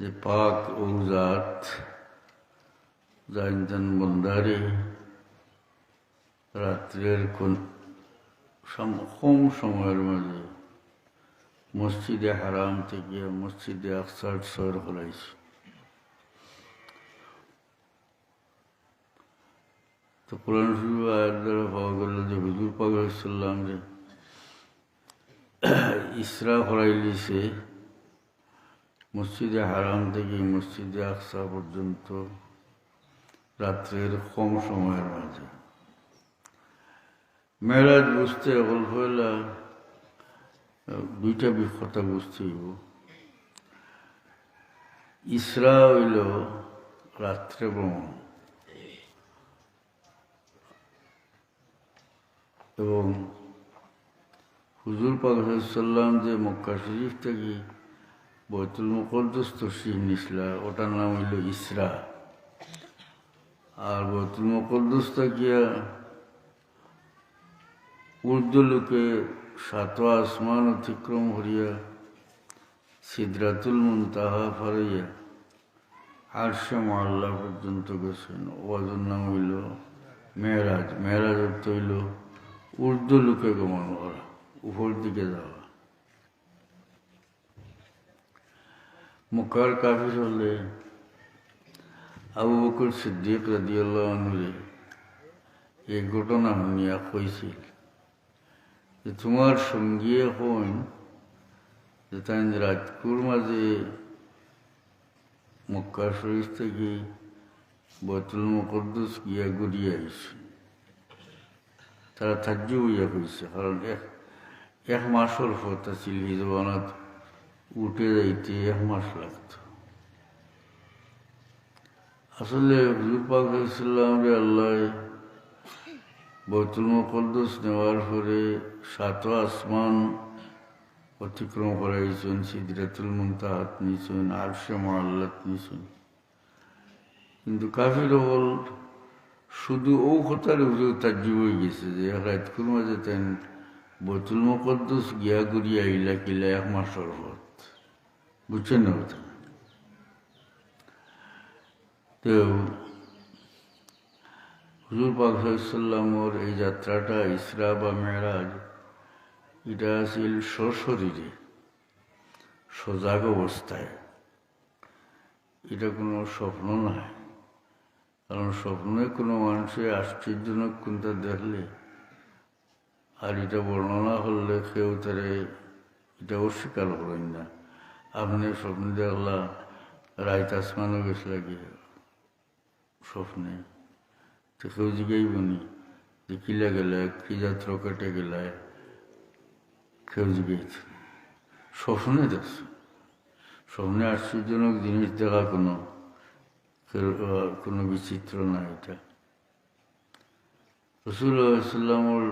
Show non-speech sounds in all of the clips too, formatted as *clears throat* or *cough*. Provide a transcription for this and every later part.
যে পাক ও জাত, জানতেন বন্দারে রাত্রের কোন কম সময়ের মাঝে মসজিদে হারাম থেকে মসজিদে আকসার সর করাইছে। তো কোরআন শরীফ আয়াত দ্বারা পাওয়া গেল যে হুজুর পাক সাল্লাম যে *clears throat* ইসরা করাইলিছে মসজিদে হারাম থেকে মসজিদে আকসা পর্যন্ত রাত্রের কম সময়ের মাঝে। মেয়েরাজ বুঝতে এখন হইলা, দুইটা কথা বুঝতে হইব। ইসরা হইল রাত্রে ভ্রমণ। এবং হুজুর পাকাল্লাম যে মক্কা শরীফ থেকে বৈতুল মুকদ্দস তসিম নিসলা ওটার নাম হইল ইসরা। আর বৈতুল মুকদ্দস থাকিয়া উর্দু লোকে সাত আসমান অতিক্রম করিয়া সিদ্রাতুল মুনতাহা ফারাইয়া আরশে মহল্লা পর্যন্ত গেছেন। ওয়াজুর নাম হইল মেয়েরাজ। মেয়েরাজ অর্থ হইল উর্দু লোকে গমন করা, উপর দিকে যাওয়া। মুখার কাফির হলে আবু বকর সিদ্দিক রাদিয়াল্লাহু আনহুরে এই ঘটনা শুনিয়া কইছিল যে, তোমার সঙ্গী হইন যে তাই রাজকুর মাঝে মক্কা শরীফ থেকে বতুল মুকদ্দুস গিয়া ঘুরিয়ে আইছে। তারা থাজ্য হইয়া কইছে, কারণ এক এক মাসের পথ আছিল হিজবানাত উঠে যাইতে এক মাস লাগত। আসলে হুজুর পাক ইসলাম রে আল্লাহ বৈতুল মুকদ্দস নেওয়ার পরে সাত আসমান অতিক্রম করাইছেন, সিদ্রাতুল মুনতাহাত নিয়েছেন আরশে মহাল্লাত নিয়েছেন কিন্তু কাফির বল শুধু ও কথার উপরে তাজ্জু হয়ে গেছে যে, রাতকুর মাঝে তেন বৈতুল মুকদ্দস গিয়া গুড়িয়া আইলা কিলা এক মাসের পথ বুঝছেন না তো হুজুর পাক সাল্লামর এই যাত্রাটা ইসরা বা মেরাজ, এটা আছিল সশরীরে, সজাগ অবস্থায়। এটা কোনো স্বপ্ন নয়। কারণ স্বপ্নে কোনো মানুষের আশ্চর্যজনক কোনটা দেখলে, আর এটা বর্ণনা হলে কেউ তারে এটা অস্বীকার করেন না। আপনি স্বপ্নে দেখলা, রাইত আসমানও গেছে লাগে স্বপ্নে। তো কেউ জিগাই বনি যে কিলা গেলে কি যাত্র কেটে গেলে, কেউ জিগাইছে স্বপ্নে দেখছে। স্বপ্নে আশ্চর্যজনক জিনিস দেখা কোনো কোনো বিচিত্র না এটা। রসুল্লাহামর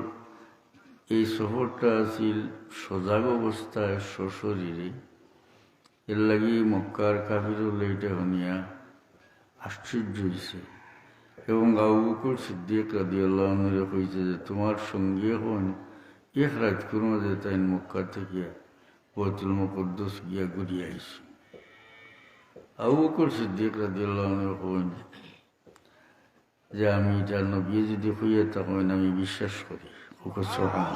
এই সফরটা আছিল সজাগ অবস্থায় সশরীরে এর লাগি মক্কার কাফিরুল এইটা হনিয়া আশ্চর্য হয়েছে এবং আবুকুর সিদ্দিক রাদি রাদিয়াল্লাহ কইছে যে, তোমার সঙ্গে হন এক রাত কোনো যে তাই মক্কা থেকে বতুল মুকদ্দস গিয়া ঘুরিয়ে আইছে। আবু বকর সিদ্দিক রাদিয়াল্লাহু কইন যে, আমি এটা নবী যদি হইয়া তখন আমি বিশ্বাস করি। ওকে সোহান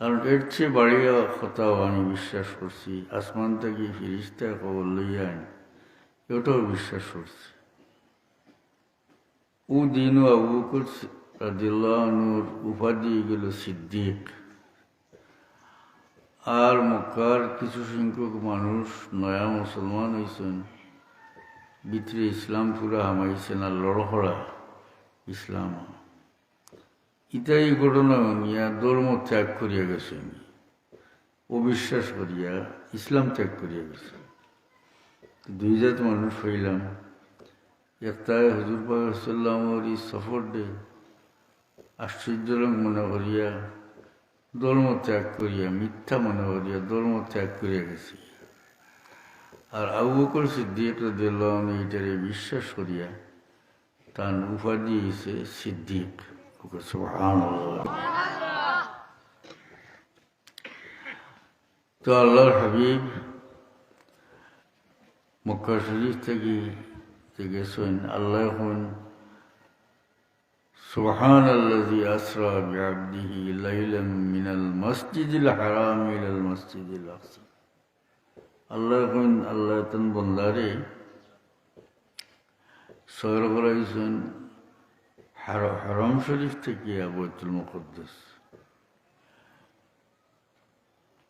কারণ এর চেয়ে বাড়িয়া কথাও আমি বিশ্বাস করছি। আসমান থেকে ফিরিস্তা খবর লইয়া আনি। এটাও বিশ্বাস করছি। ও দিনও আবু রাদিয়াল্লাহুর উপাধি গেল সিদ্দিক। আর মক্কার কিছু সংখ্যক মানুষ নয়া মুসলমান হয়েছেন ভিতরে ইসলাম পুরা হামাইছেন আর লড়হরা ইসলাম। ইতাই ঘটনা নিয়া ধর্ম ত্যাগ করিয়া গেছেন। অবিশ্বাস করিয়া ইসলাম ত্যাগ করিয়া গেছে দুই জাত মানুষ হইলাম। একটা হজুর পাকার এই সফর ডে আশ্চর্যজনক মনে করিয়া ধর্ম ত্যাগ করিয়া, মিথ্যা মনে করিয়া ধর্ম ত্যাগ করিয়া গেছি। আর আবু বকর সিদ্দিক রাদিয়াল্লাহু আনহু এটারে বিশ্বাস করিয়া তার উপাধি হয়েছে সিদ্দিক। وقلت سبحان الله. قال الله الحبيب مكة شريف تجي تجي سوين. الله يخون. سبحان الذي أسرى بعبده ليلا من المسجد الحرام إلى المسجد الأقصى. الله يخون الله تنبن لاري سوير غرائسون হারম শরীফ থেকে আবৈতুল মুকদ্দাস।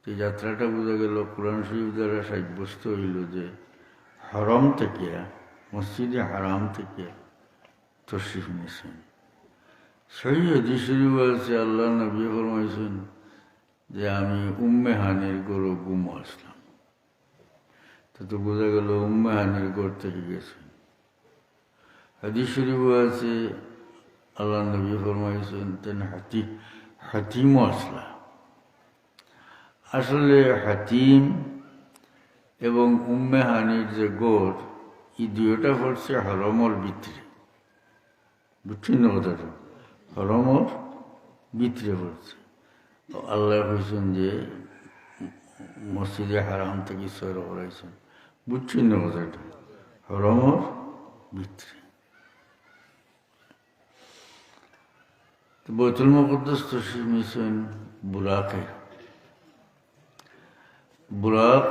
এই যাত্রাটা বোঝা গেল, কোরআন শরীফ দ্বারা সাব্যস্ত হইল যে হরম থেকে, মসজিদে হারাম থেকে তশরিফ নিয়েছেন। সেই হাদিস শরীফ আছে আল্লাহ নবী ফরমাইছেন যে আমি উম্মে হানির গরু গুম আসলাম। তো বোঝা গেল উম্মে হানির গড় থেকে গেছেন। হাদিস শরীফ আছে আল্লাহ নবী ফরমাইছেন, তেন হাতি, হাতিমও আসলাম আসলে হাতিম এবং উম্মে হানির যে গোর এই দুইটা পড়ছে হরমর ভিতরে। বুঝছেন না কথাটা? হরমর ভিতরে পড়ছে আল্লাহ কইছেন যে, মসজিদে হারাম থেকে সৈর করাইছেন বুঝছেন না কথাটা? হরমর ভিতরে। বৈতুল মকদ্দস তসির মিশন বুরাকে বুরাক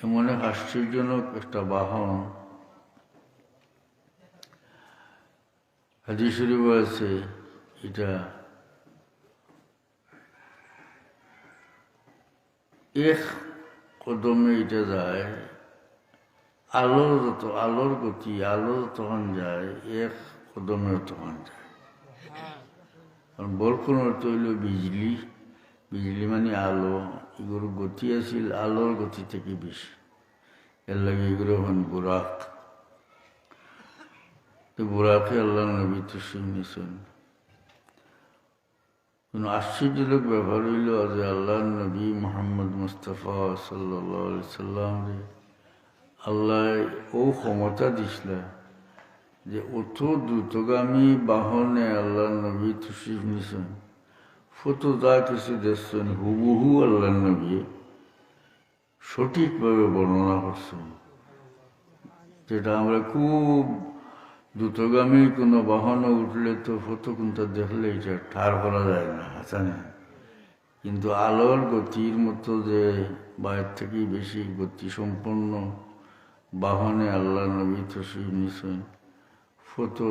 এমন এক আশ্চর্যজনক একটা বাহন হাজি শরীফ আছে এটা এক কদমে এটা যায় আলোর যত আলোর গতি আলো তখন যায় এক কদমে তখন যায় কারণ বরকন অর্থ হইল বিজলি বিজলি মানে আলো। এগুলোর গতি আছিল, আলোর গতি থেকে বেশি। এর লাগে এগুলো হন বুরাক। তো বুরাকে আল্লাহ নবী তো শুনেছেন কোন আশ্চর্যজনক ব্যাপার হইল যে আল্লাহ নবী মোহাম্মদ মুস্তফা সাল্লাহ সাল্লাম আল্লাহ ও ক্ষমতা দিছিল যে অত দ্রুতগামী বাহনে আল্লাহ নবী তুষিফ নিছেন ফটো যা কিছু দেখছেন, হুবহু আল্লাহ নবী সঠিকভাবে বর্ণনা করছেন। যেটা আমরা খুব দ্রুতগামী কোনো বাহনে উঠলে তো ফতো কোনটা দেখলে এটা ঠার করা যায় না হাসানে কিন্তু আলোর গতির মতো যে বাইরের থেকেই বেশি গতি সম্পন্ন বাহনে আল্লাহ নবী তসিফ নিছেন ফটো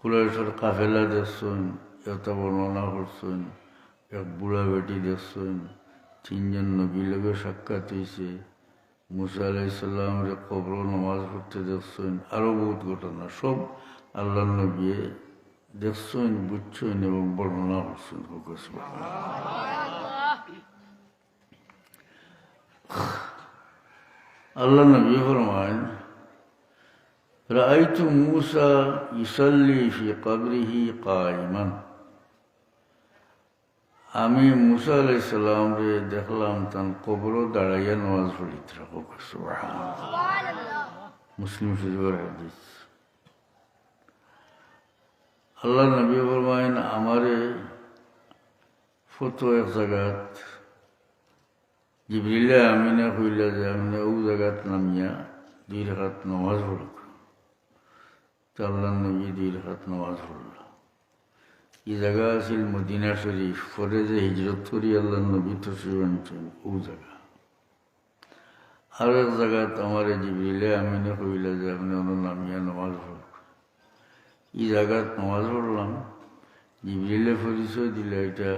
কুরাইশের কাফেলা দেখছেন এটা বর্ণনা করছেন, এক বুড়া বেটি দেখছেন, তিনজন নবী লোকে সাক্ষাৎ হয়েছে মুসা আলাইসাল্লামের কবর নমাজ পড়তে দেখছেন আরও বহুত ঘটনা, সব আল্লাহ নবী দেখছেন, বুঝছেন এবং বর্ণনা করছেন আল্লাহ নবী ফরমান رأيت موسى يصلي في قبره قائما আমি মুসা আলাই সাল্লাম রে দেখলাম তার কবর দাঁড়াইয়া নামাজ পড়িত রাখো মুসলিম শরীফের হাদিস আল্লাহ নবী ফরমাইন আমারে ফটো এক জায়গাত জিবরিলে আমিনা কইলা যে আমি ও জায়গাত নামিয়া দুই রাখাত নামাজ পড়ক তো আল্লাহ নবী দুই রাখাত নামাজ পড়ল। এই জায়গা আছিল মদিনা শরীফ, পরে যে হিজরত করি আল্লাহ নবী তো আনছেন, ও জায়গা। আর এক জায়গাত আমার জিবরিলে আমিনে কইলা যে আপনি অন্য নামিয়া নামাজ পড়ক এই জায়গাত নামাজ পড়লাম, জিবরিলে পরিচয় দিলে এটা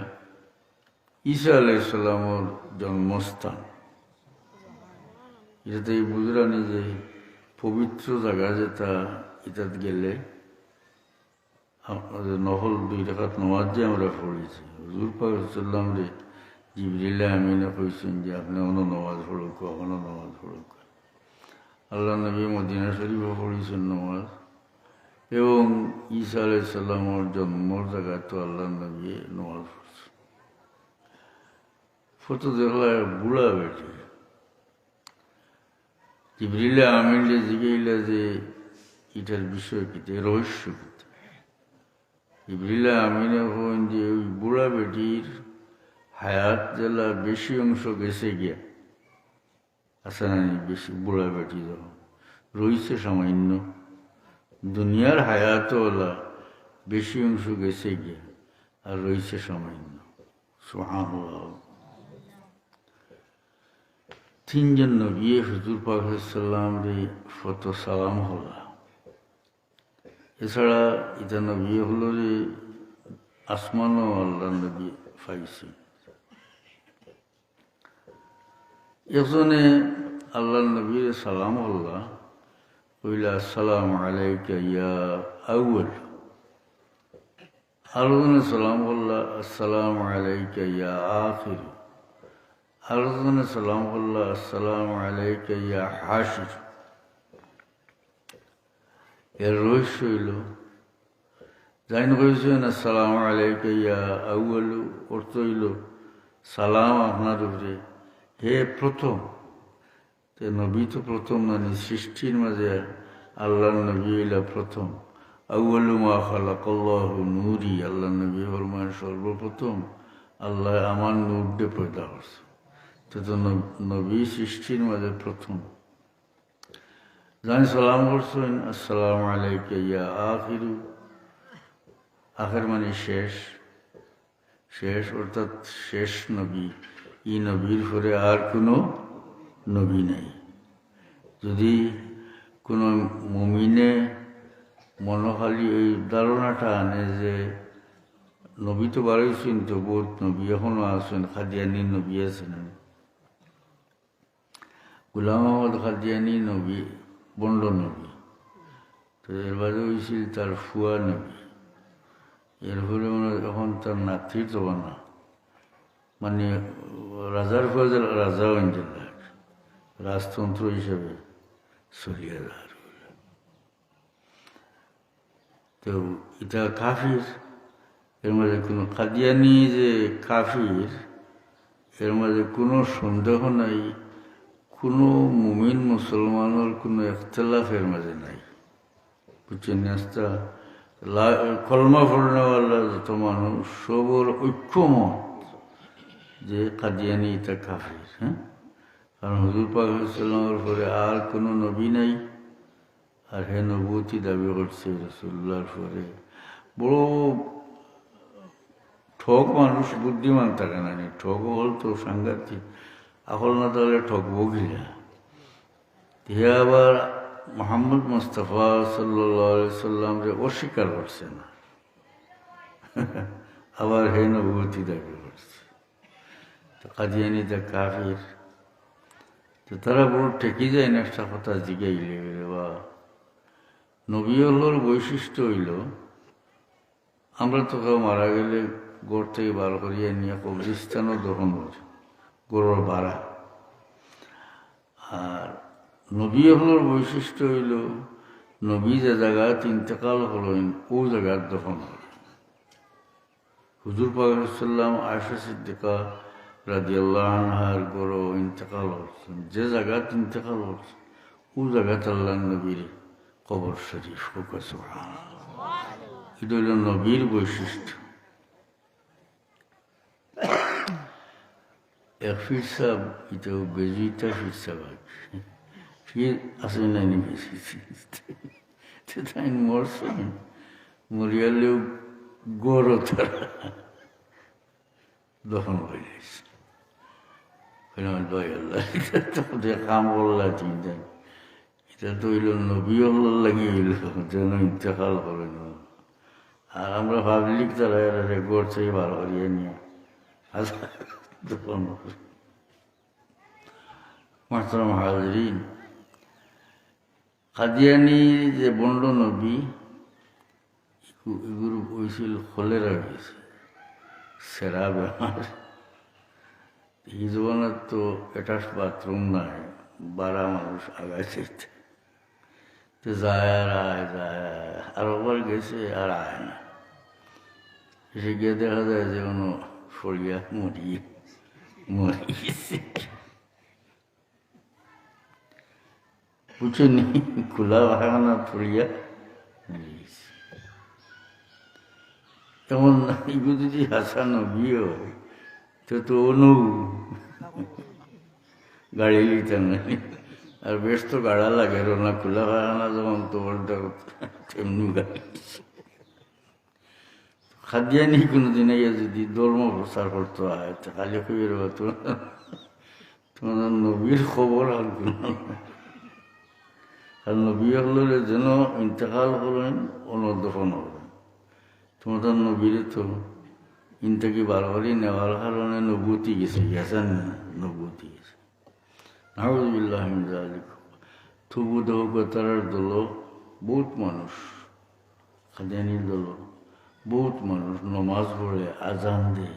ঈসা আলাইসাল্লামর জন্মস্থান। এটাতে এই বুঝরানি যে পবিত্র জায়গা যেটা এটাত গেলে আমাদের নহল দুই টাকাত নমাজ যে আমরা পড়েছি। হুজুর পাকাম রে জিবরিল্লা আমিনা কইছেন যে আপনি অন্য নমাজ পড়ুক অন্য নমাজ পড়ুক। আল্লাহ নবী মদিনা শরীফও পড়েছেন নমাজ। এবং ঈসা আলাইসাল্লামর জন্মর জায়গায় তো আল্লাহ নবী নমাজ পড়ছে। ফটো দেখলা বুড়া বেটে। জিবরিল্লা আমিনলে জিগাইলা যে এটার বিষয় কিতে রহস্য কিতে ইবরিল্লা আমিনে হন যে ওই বুড়া বেটির হায়াত জেলা বেশি অংশ গেছে গিয়া। আছে না বেশি বুড়া বেটি যখন। রয়েছে সামান্য। দুনিয়ার হায়াত ওলা বেশি অংশ গেছে গিয়া। আর রয়েছে সামান্য। তিনজন নবী হুজুর পাক সাল্লাম রে ফত সালাম হলা। এছাড়া এটা নবী হলো যে আসমানও আল্লাহ নবী পাইছে এজনে আল্লাহ নবীর সালাম আল্লাহ, কইলা আসসালাম আলাইকা ইয়া আউয়াল। আরজনে সালাম আল্লাহ, আসসালাম আলাইকা ইয়া আখির। আরজনে সালাম আল্লাহ, আসসালাম আলাইকা ইয়া হাসির এর রহস্য হইল জাইন কইছেন, আসসালাম আলাইকা ইয়া অর্থ হইল, সালাম আপনার উপরে হে প্রথম তে নবী তো প্রথম মানে সৃষ্টির মাঝে আল্লাহ নবী হইলা প্রথম। আউয়ালু মা খালাকাল্লাহু নূরি আল্লাহ নবী ফরমান সর্বপ্রথম, আল্লাহ আমার নূর দিয়ে পয়দা করছে। তো নবী সৃষ্টির মাঝে প্রথম। জানি সালাম করছেন, আসসালামু আলাইকা ইয়া আখিরু। আখের মানে শেষ। শেষ অর্থাৎ শেষ নবী। ই নবীর পরে আর কোনো নবী নেই। যদি কোনো মমিনে মনোখালি ওই ধারণাটা আনে যে নবী তো বাড়াইছেন তো বহুত নবী এখনও আছেন খাদিয়ানি নবী আছেন। গুলাম আহমদ খাদিয়ানি নবী বন্ড নবী। তো এর বাদে হয়েছিল তার ফুয়া নবী। এর ফলে মানে এখন তার নাতির জমানা। মানে রাজার ফজল রাজা অঞ্চল রাজতন্ত্র হিসেবে চলিয়ে যার তো এটা কাফির, এর মধ্যে কোনো কাদিয়ানি যে কাফির, এর মধ্যে কোনো সন্দেহ নাই। কোনো মুমিন মুসলমানের কোনো একতলাফ এর মাঝে নাই। বুঝছেন নাস্তা কলমা ফলনেওয়ালা যত মানুষ সবর ঐক্যমত যে কাদিয়ানি এটা কাফির হ্যাঁ? কারণ হুজুর পাকের পরে আর কোনো নবী নাই। আর হে নবতী দাবি করছে রসুল্লার পরে। বড় ঠক মানুষ, বুদ্ধিমান থাকে না ঠক হল তো সাংঘাতিক আকল না তাহলে ঠকবো গিলা হে আবার মোহাম্মদ মুস্তফা সাল্লি সাল্লাম যে অস্বীকার করছে না, *laughs* আবার হে নবতী দাবি করছে। তো কাদিয়ানি তা কাফির, তো তারা বড় ঠেকি যায় না, একটা কথা জিগাইলে বা নবী হলোর বৈশিষ্ট্য হইল, আমরা তো কেউ মারা গেলে গোর থেকে বার করিয়া নিয়ে কবরিস্তানও দহন করি গোড়র ভাড়া। আর নবী হলোর বৈশিষ্ট্য হইল, নবী যে জায়গাত ইন্তেকাল হলেন, ও জায়গার দফন হল হুজুর পাকাম আয়সা সিদ্দিকা রাজিয়াল্লাহ আনহার গড় ইন্তেকাল হচ্ছেন যে জায়গাত ইন্তেকাল হচ্ছে ও জায়গাত আল্লাহ নবীর কবর শরীফ ফোকাস এটা হইল নবীর বৈশিষ্ট্য। এক ফির সাহেব এটা বেজুইটা ফির সাহেব ফির আসে নাইনি বেশি তাই মরছেন মরিয়ালেও গড় তারা দফন হয়ে গেছে তোমাদের কাম করলা চিন্তা এটা তো হইল নবী হল্লার লাগি হইল যেন ইন্তেকাল করে না আর আমরা পাবলিক তারা এরা রেকর্ড থেকে বার করিয়ে নিয়ে মাস্টার হাজরিন কাদিয়ানি যে বন্ড নবী এগুলো হয়েছিল খলেরা হয়েছে সেরা বেমার এই জমানার তো অ্যাটাচ বাথরুম নাই বারা মানুষ আগায় তো যায় আর আয় যায় আর ওবার গেছে আর আয় না এসে গিয়ে দেখা যায় যে কোনো সরিয়া মরিয়ে মরে গেছে বুঝছেন খোলা ভাঙানা ফরিয়া মরে গেছে তেমন এগুলো যদি হাসানো বিয়ে হয় তো তো অনু গাড়ি লিতাম আর বেশ তো গাড়া লাগে রোনা খোলা হয় না যেমন তোমার তেমনি গাড়ি খাদিয়ানি কোনোদিন ইয়ে যদি ধর্ম প্রচার করতে হয় তো খালি খুবই তোমার তোমার নবীর খবর আর কোনো আর নবী হলের যেন ইন্তেকাল করেন অনদফন করেন তোমাদের নবীরে তো ইন্তাকি বারবারই নেওয়ার কারণে নবুতি গেছে গেছেন না নবুতি গেছে নাহজুবিল্লাহ থুবু দেহতার দল বহুত মানুষ খাদিয়ানির দল বহুত মানুষ নমাজ পড়ে, আজান দেয়।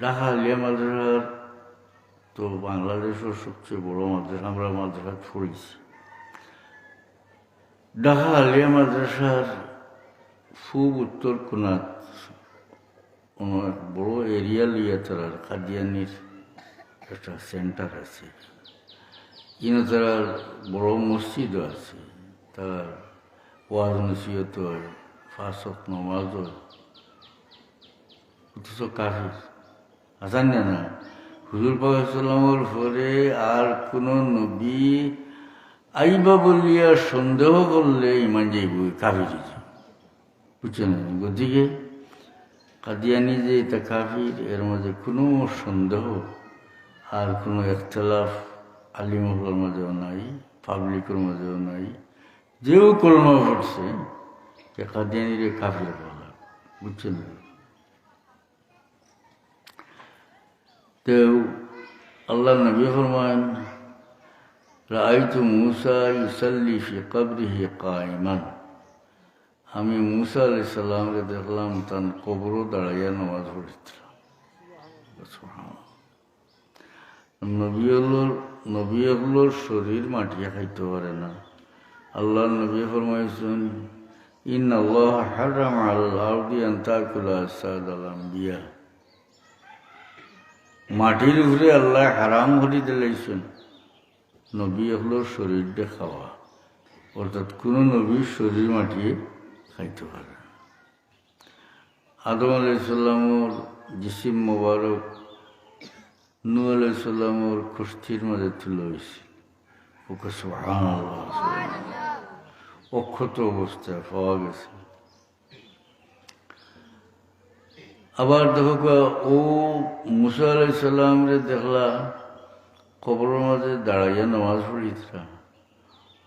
ঢাকা আলিয়া মাদ্রাসার তো বাংলাদেশের সবচেয়ে বড় মাদ্রাসা, আমরা মাদ্রাসা পড়েছি। ঢাকা আলিয়া মাদ্রাসার খুব উত্তর কোনাত কোনো এক বড় এরিয়া লিয়া তার কাদিয়ানির একটা সেন্টার আছে। কিন্তু তার বড় মসজিদও আছে। তার ওয়াজ নসিহত হয়। ফাঁসত নমাজ অথচ কাফির আসান না। হুজুর পাকামের পরে আর কোনো নবী আইবা বলিয়া সন্দেহ করলে ইমান যাইব কাফির বুঝছেন গতিকে কাদিয়ানি যে এটা কাফির এর মধ্যে কোনো সন্দেহ আর কোনো একতলাফ আলিমহলার মাঝেও নাই পাবলিকের মাঝেও নাই। যেও কলমা পড়ছে যে কাদিয়ানির কাফির বলা বুঝছেন তো আল্লাহ নবী ফরমান, রাইতু মুসা ইসাল্লি ফি কবরিহি কাইমান আমি মুসা আলাই সাল্লামকে দেখলাম, তার কবরও দাঁড়াইয়া নামাজ পড়েছিলাম নবীগুলোর নবীগুলোর শরীর মাটিয়ে খাইতে পারে না। আল্লাহ নবী ফরমাইছেন ইন আল্লাহ হারাম আল্লাহ আন্তাকুলা সাদ আলাম বিয়া মাটির উপরে আল্লাহ হারাম করে দিলাইছেন। নবী হলোর শরীরটা খাওয়া। অর্থাৎ কোনো নবীর শরীর মাটিয়ে খাইতে পারে আদম আলাইসাল্লামর জিসিম মোবারক নু আলাইসাল্লামর কুস্তির মাঝে তুলে হয়েছে ওকে সোহান অক্ষত অবস্থায় পাওয়া গেছে। আবার দেখো ও মুসা আলাইসাল্লাম রে দেখলা, কবরের মাঝে দাঁড়াইয়া নামাজ পড়িতরা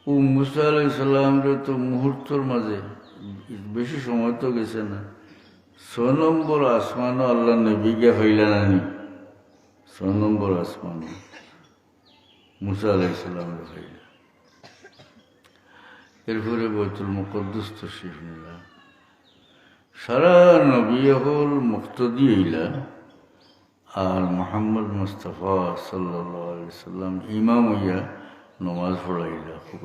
ও মুসা আলাইসাল্লাম রে তো মুহূর্তর মাঝে, বেশি সময় তো গেছে না। ছ নম্বর আসমানও আল্লাহ নবীকে হইলা নানি ছ নম্বর আসমানও মুসা আলাইসাল্লামের হইলা। এরপরে বৈতুল মুকদ্দুস তো শিখ নিলাম সারা নবী হল মুক্তদি হইলা আর মোহাম্মদ মুস্তফা সাল্লাহ সাল্লাম ইমাম হইয়া নমাজ পড়াইলা। খুব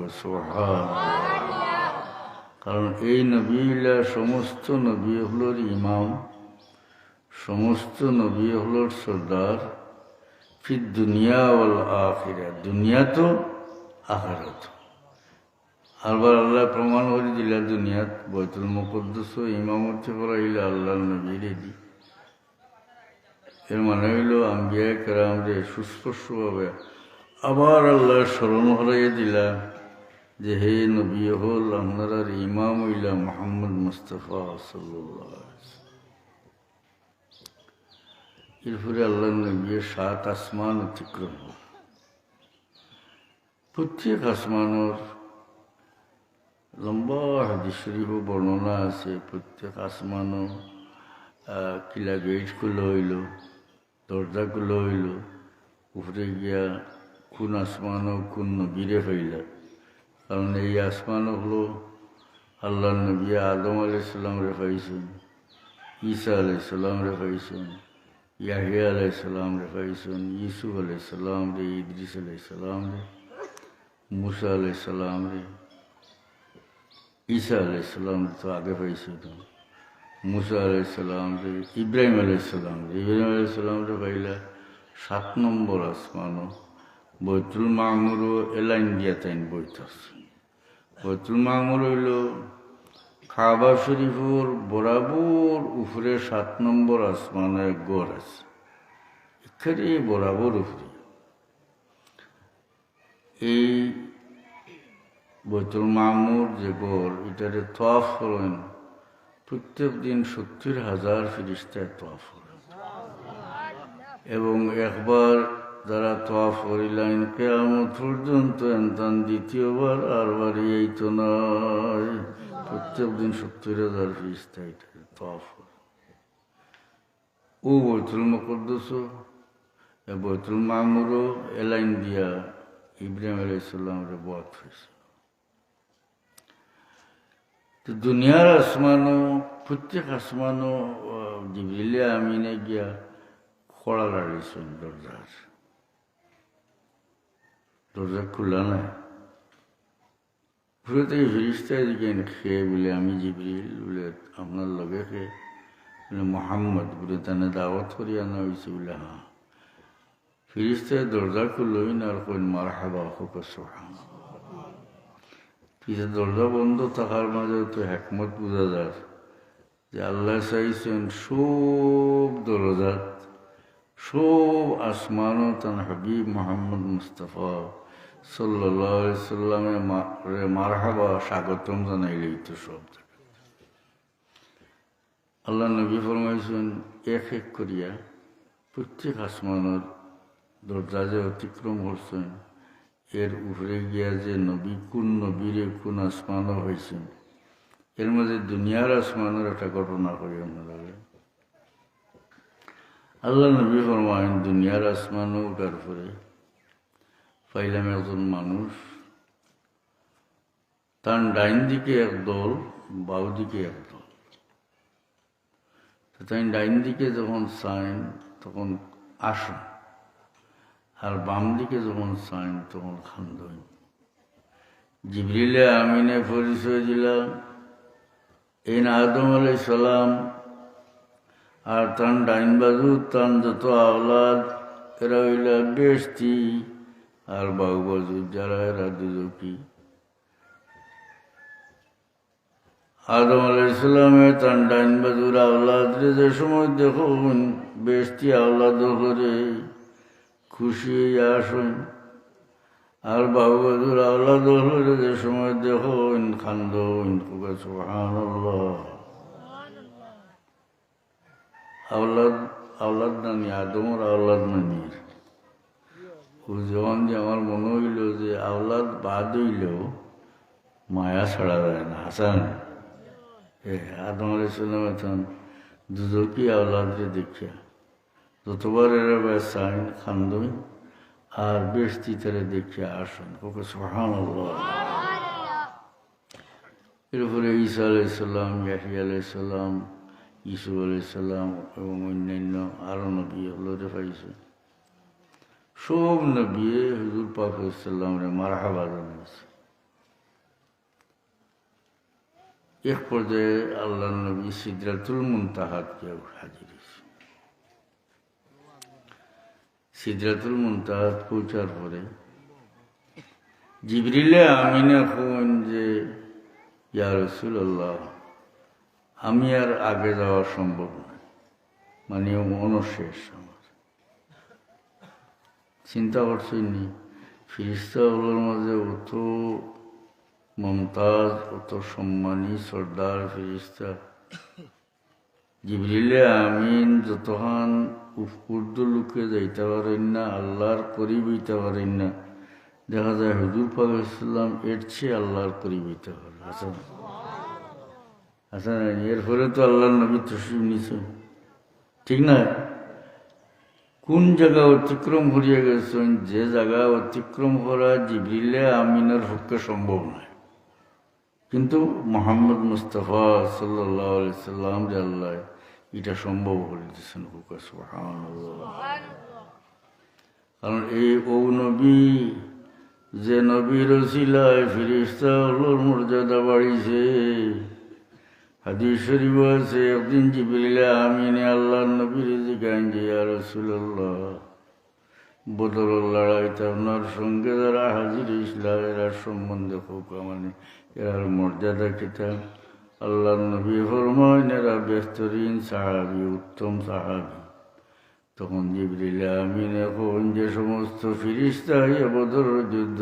কারণ এই নবীলা সমস্ত নবী হলোর ইমাম, সমস্ত নবী হলোর সর্দার ফির দুনিয়া ওল আখিরা দুনিয়া তো আখারাত। আবার আল্লাহ প্রমাণ করে দিলা, দুনিয়াত বৈতুল মুকদ্দস ইমামতি করাইলে আল্লাহ নবীর দি এর মানে হইল আম্বিয়া কেরাম রে সুস্পষ্টভাবে আবার আল্লাহ স্মরণ হরাইয়া দিলা যে হে নবী হল আপনার ইমাম ইলা মোহাম্মদ মুস্তফা সাল্লাহ এরপরে আল্লাহ নবী সাত আসমান অতিক্রম। প্রত্যেক আসমানোর লম্বা হাদিস শরীফ বর্ণনা আছে প্রত্যেক আসমানও কিলা গেট খুলে হইল দরজা খুলে হইল উপরে গিয়া কোন আসমানও কোন নবীরে হইলা কারণ এই আসমান হলো আল্লাহ নবী আদম আলাইসাল্লাম রে পাইছেন ঈসা আলাইসাল্লাম রে পাইছেন ইয়াহিয়া আলাইসাল্লাম রে পাইছেন ইসুফ আলাইসাল্লাম রে ইদ্রিস আলাইসাল্লাম রে মুসা আলাইসাল্লাম রে ঈসা আলাইসাল্লাম তো আগে পাইছিল মুসা আলাইসাল্লাম ইব্রাহিম আলাইসাল্লাম ইব্রাহিম রে পাইলা সাত নম্বর আসমানও বৈতুল মামুরও এলাইন দিয়া তাইন বইতাছে বৈতুল মামুর হইল খাবা শরীফর বরাবর উপরে সাত নম্বর আসমানের গড় আছে। এখানে বরাবর উপরে। এই বৈতুল মামুর যে গড় এটারে তফ করেন প্রত্যেক দিন সত্তর হাজার ফিরিস্তায় তোয়াফ করেন। এবং একবার যারা তোয়াফ করিলেন, কেয়ামত পর্যন্ত এনতান, দ্বিতীয়বার আর এই তো নয় প্রত্যেক দিন সত্তর হাজার ফিরিস্তায় করে ও বৈতুল মকদ্দস বৈতুল মামুরও এলাইন দিয়া ইব্রাহিম আলাইসাল্লামের বধ হয়েছে। তো দুনিয়ার আসমানও, প্রত্যেক আসমানও জিবরিলে আমিনে গিয়া খোলা লাড়িয়েছেন দরজার দরজা খোলা নাই। ঘুরে থেকে ফিরিস্তায় দিকে খেয়ে বলে, আমি জিবরিল বলে আপনার লগে খেয়ে বলে, মোহাম্মদ বলে, তানে দাওয়াত করি আনা হয়েছে বলে হ্যাঁ। ফিরিস্তায় দরজা খুললই না আর কইন মার হাবা হোক সোহান পিছে দরজা বন্ধ থাকার মাঝে তো হেকমত বোঝা যায়। যে আল্লাহ চাইছেন সব দরজাত সব আসমানও তান হাবিব মোহাম্মদ মুস্তফা সাল্লাহ সাল্লামে মারহাবা, স্বাগতম জানাইলেই তো সব আল্লাহ নবী ফরমাইছেন, এক এক করিয়া প্রত্যেক আসমানের দরজা যে অতিক্রম করছেন এর উপরে গিয়া যে নবী, কোন নবীরে কোন আসমানও হয়েছেন এর মধ্যে দুনিয়ার আসমানের একটা ঘটনা করি আপনারা আল্লাহ নবী ফরমাইন দুনিয়ার আসমানও ওটার উপরে পাইলাম একজন মানুষ। তার ডাইন দিকে এক দল বাউ দিকে এক দল। তাই ডাইন দিকে যখন সাইন, তখন আসন। আর বাম দিকে যখন সাইন, তখন খান্দন। জিবরিলে আমিনে পরিচয় দিলাম এই আদম আলাই সালাম, আর তান ডাইন বাজু তান যত আওলাদ, এরা হইল বেশতি, আর বাবু বাজু, যারা এরা দুজকি। আদম আলাইসালামে তান ডাইন বাজুর আওলাদ যে সময় দেখুন বেশতি আওলাদ করে খুশি হয়ে আসুন। আর বাবু বাজুর আওলাদ হলে যে সময় দেখুন খান্দ সুহান আওলাদ আওলাদ নানি আদমর আওলাদ নানির ও যখন যে আমার মনে হইল যে আওলাদ বাদ হইলেও মায়া ছাড়া যায় না, হাসান। আদম আলাইসাল্লাম এখন দুজকি আওলাদকে দেখিয়া যতবার এরা সাইন খান্দই আর বেশতি তারা দেখিয়া আসুন। ওকে সোহান এরপরে ঈসা আলাইসাল্লাম ইয়াহি আলাইসাল্লাম ইসুফ আলাইসাল্লাম এবং অন্যান্য আরও নবী হলরে পাইছে সব নবী হজুর পাক সাল্লামরে মারহাবা জানাইছে। এক পর্যায়ে আল্লাহ নবী সিদ্রাতুল মুনতাহাত হাজির হয়েছে সিদ্রাতুল মুনতাহাত পৌঁছার পরে। জিবরিলে আমিনা কোন যে, ইয়া রসুল্লাহ আমি আর আগে যাওয়া সম্ভব নয় মানে অনশেষ আমার। চিন্তা করছিনি ফিরিস্তাগুলোর মাঝে অত মমতাজ, অত সম্মানী সর্দার ফিরিস্তা জিবরিলে আমিন যতক্ষণ উর্দু লোকে যাইতে পারেন না, আল্লাহর করিব হইতে পারেন না। দেখা যায় হুজুর পাকিস্তাম এর চেয়ে আল্লাহর করিব হইতে পারে আচ্ছা আচ্ছা এর ফলে তো আল্লাহর নবী তসিব নিছে ঠিক না? কোন জায়গা অতিক্রম করিয়া গেছেন? যে জায়গা অতিক্রম করা জিবরিলে আমিনের পক্ষে সম্ভব নয়। কিন্তু মোহাম্মদ মুস্তফা সাল্লাহ সাল্লাম যে আল্লাহ এটা সম্ভব দিচ্ছেন কারণ এই ও নবী যে নবীর রসিলায় ফিরিস্তা হলোর মর্যাদা বাড়িছে হাদিস শরীফ আছে একদিন জিবিলে আমিনে আল্লাহ নবীর জিজ্ঞান যে রসুল্লাহ বদল লড়াইতে আপনার সঙ্গে যারা হাজির ইসলাম এরা সম্বন্ধে হোক মানে এরার মর্যাদা কিতা আল্লাহ নবী ফরমাইন এরা বেস্তরিন সাহাবি, উত্তম সাহাবি। তখন জিবরিল আমিন এখন যে সমস্ত ফিরিস্তা বদর যুদ্ধ,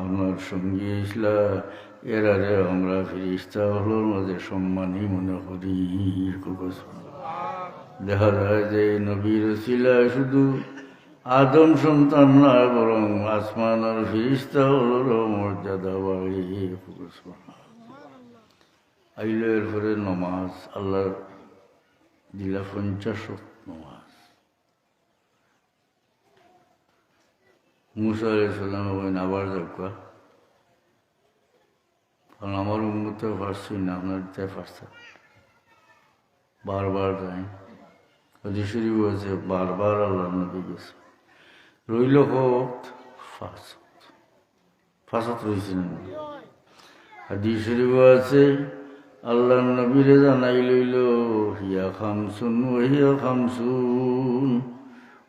আপনার সঙ্গী ইসলা এরারে আমরা ফিরিস্তা হলোর মাঝে সম্মানই মনে করি। দেখা যায় যে নবীর শিলায় শুধু আদম সন্তান নয়, বরং আসমান আর ফিরিস্তা হলোর মর্যাদা বাড়ি আইল এরপরে নমাজ, আল্লাহর দিলা পঞ্চাশ নমাজ। মুসা আলাইসাল্লাম বলেন, আবার যাকা কারণ আমার উন্মতে পারছি না, আপনার তাই পারছে বারবার যাই। হদিসরি বলছে, বারবার আল্লাহ নবী গেছে। রইল হোক ফাঁসত। ফাঁসত রয়েছে না। হাদিস শরীফ আছে আল্লাহ নবীরে জানাই লইল, হিয়া খামসুন হিয়া খামসুন।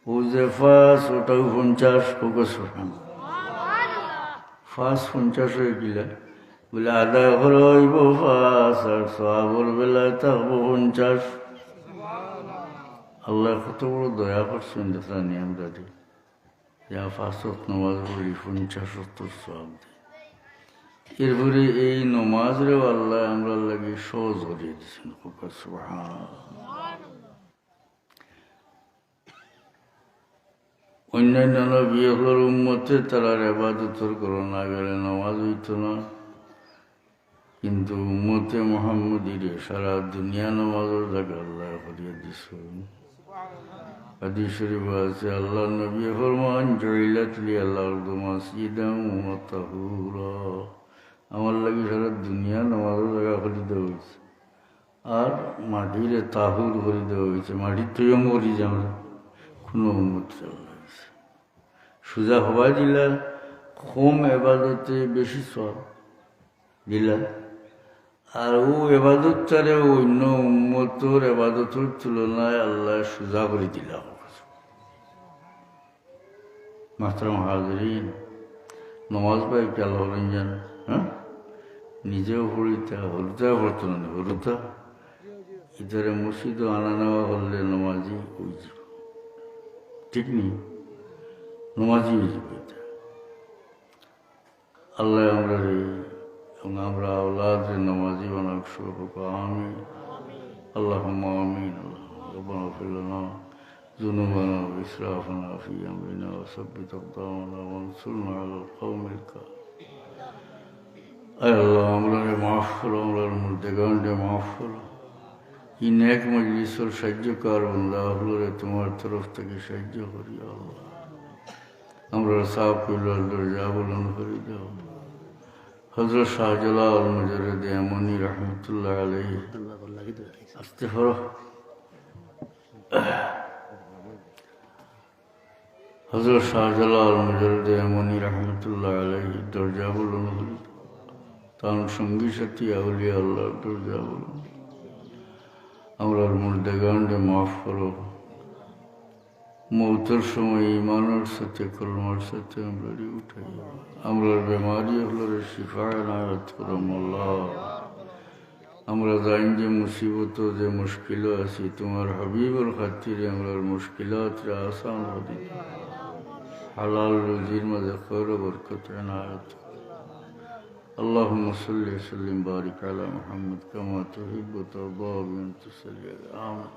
ও যে ফাঁস, ওটাও পঞ্চাশ ফোকাস ফাঁস পঞ্চাশ হয়ে গিলা, বলে আদায় করে হইব ফাঁস, আর সহাবর বেলায় থাকব পঞ্চাশ। আল্লাহ কত বড় দয়া করছেন দেখা নিয়ম দাদি যা ফাঁসত নমাজ পড়ি, পঞ্চাশ সত্তর সব দেয় এরপরে এই নমাজরেও আল্লাহ আমরা লাগে সহজ করিয়ে দিচ্ছেন অন্যান্য বিয়ে উন্মতে তারা রেবাদতর করো না, গেলে নমাজ হইত না। কিন্তু উম্মতে মোহাম্মদীরে সারা দুনিয়া নমাজের জায়গা আল্লাহ করিয়ে দিস হাদিস শরীফ আল্লাহ নবী ফরমান জয়লাত লি আল্লাহ মসজিদাম তাহুরা। আমার লাগে সারা দুনিয়া নামাজের জায়গা করে দেওয়া হয়েছে। আর মাটিরে তাহুর করে দেওয়া হয়েছে। মাটির তৈম করি যে আমরা কোনো উন্মত হয়েছে। সোজা হওয়া দিলা, কম এবাদতে বেশি সব দিলা। আর ও এবাদতটারে অন্য উন্মতর এবাদতের তুলনায় আল্লাহ সোজা করে দিলা মাত্র হাজরিন, নমাজ পাই হলেন যেন হ্যাঁ? নিজেও পড়িতে হলুতা পড়তো না হলুতা ইধারে মসজিদও আনা নেওয়া হলে নমাজি ওই যাব ঠিক নেই নমাজি হয়ে যাবে এটা আল্লাহ আমরা রে এবং আমরা আওলাদ নমাজি বানাক শুভ আমি আল্লাহ আমিন ربنا اغفر لنا ذنوبنا وإسرافنا في أمرنا وثبت أقدامنا وانصرنا على القوم الكافرين আল্লাহ আমরা মাফ করো আমরা মুর্দেগানকে মাফ করো। এই নেক মজলিসর সাহায্যকার বন্ধা হলো রে তোমার তরফ থেকে সাহায্য করি, আল্লাহ। আমরা সাফ কইলার দরজা বলন করে দাও। হজরত শাহজালাল মজরদ এমনি রহমতুল্লাহ আলহী আসতে হর হজরত শাহজালাল মজরদ এমনি রহমতুল্লাহ আলহী দরজা বলন করে তার সঙ্গী সাথী আউলিয়া আল্লাহর দরজা বলুন আমরার মুর্দেগানকে মাফ করো। মৌতের সময় ইমানের সাথে, কলমার সাথে আমরা উঠাই। আমরার বেমারি হলো শিফায় নায়ত করম আল্লাহ আমরা জানি যে মুসিবত, যে মুশকিল আছি, তোমার হাবিবর খাতিরে আমরার মুশকিলাতরে আসান হদি হালাল রুজির মাঝে খর বরকত নায়ত اللهم صل وسلم بارك على محمد كما تحب وترضى بأن تصلي على آمين